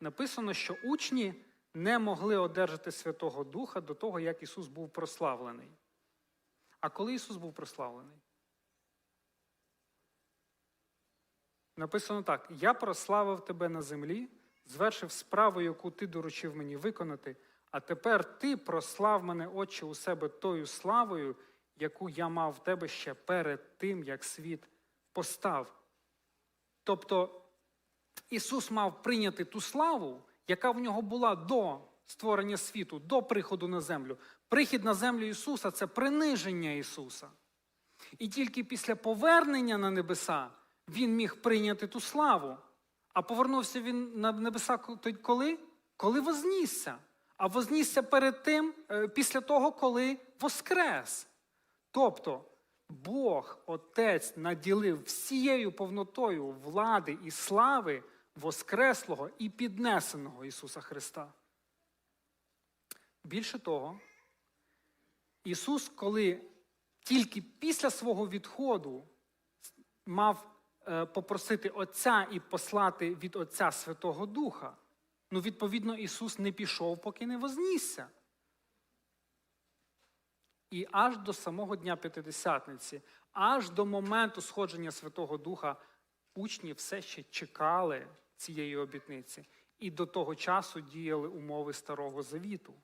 написано, що учні не могли одержати Святого Духа до того, як Ісус був прославлений. А коли Ісус був прославлений? Написано так: Я прославив тебе на землі, звершив справу, яку ти доручив мені виконати, а тепер ти прослав мене, Отче, у себе тою славою, яку я мав в тебе ще перед тим, як світ постав. Тобто Ісус мав прийняти ту славу, яка в нього була до створення світу, до приходу на землю. Прихід на землю Ісуса це приниження Ісуса. І тільки після повернення на небеса Він міг прийняти ту славу. А повернувся він на небеса коли? Коли вознісся. А вознісся перед тим, е, після того, коли воскрес. Тобто Бог, Отець, наділив всією повнотою влади і слави Воскреслого і піднесеного Ісуса Христа. Більше того, Ісус, коли тільки після свого відходу мав е, попросити Отця і послати від Отця Святого Духа, ну, відповідно, Ісус не пішов, поки не вознісся. І аж до самого Дня П'ятидесятниці, аж до моменту сходження Святого Духа, учні все ще чекали цієї обітниці. І до того часу діяли умови Старого Завіту.